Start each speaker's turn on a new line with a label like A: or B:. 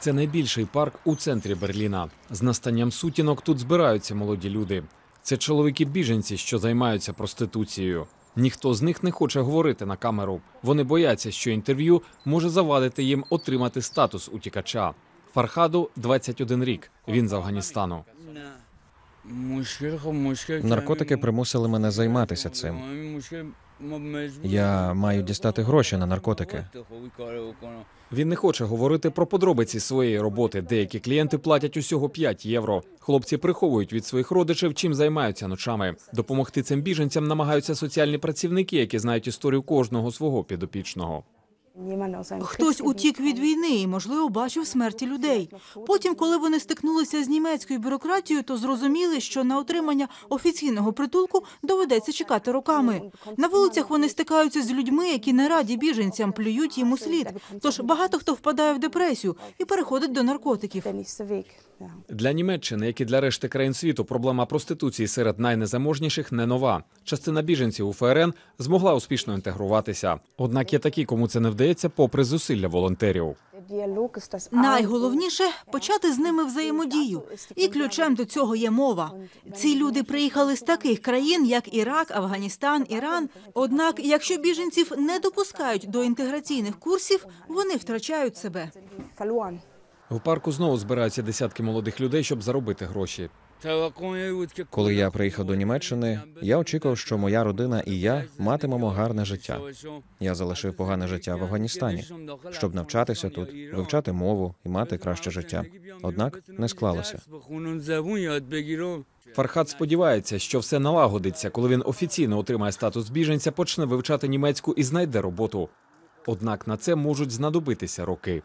A: Це найбільший парк у центрі Берліна. З настанням сутінок тут збираються молоді люди. Це чоловіки-біженці, що займаються проституцією. Ніхто з них не хоче говорити на камеру. Вони бояться, що інтерв'ю може завадити їм отримати статус утікача. Фархаду 21 рік. Він з Афганістану.
B: Наркотики примусили мене займатися цим. Я маю дістати гроші на наркотики.
A: Він не хоче говорити про подробиці своєї роботи. Деякі клієнти платять усього 5 євро. Хлопці приховують від своїх родичів, чим займаються ночами. Допомогти цим біженцям намагаються соціальні працівники, які знають історію кожного свого підопічного.
C: Хтось утік від війни і, можливо, бачив смерті людей. Потім, коли вони стикнулися з німецькою бюрократією, то зрозуміли, що на отримання офіційного притулку доведеться чекати роками. На вулицях вони стикаються з людьми, які не раді біженцям, плюють їм у слід. Тож багато хто впадає в депресію і переходить до наркотиків.
A: Для Німеччини, як і для решти країн світу, проблема проституції серед найнезаможніших не нова. Частина біженців у ФРН змогла успішно інтегруватися. Однак є такі, кому це не вдається, попри зусилля волонтерів.
C: Найголовніше почати з ними взаємодію. І ключем до цього є мова. Ці люди приїхали з таких країн, як Ірак, Афганістан, Іран. Однак, якщо біженців не допускають до інтеграційних курсів, вони втрачають себе.
A: В парку знову збираються десятки молодих людей, щоб заробити гроші.
B: Коли я приїхав до Німеччини, я очікував, що моя родина і я матимемо гарне життя. Я залишив погане життя в Афганістані, щоб навчатися тут, вивчати мову і мати краще життя. Однак не склалося.
A: Фархад сподівається, що все налагодиться, коли він офіційно отримає статус біженця, почне вивчати німецьку і знайде роботу. Однак на це можуть знадобитися роки.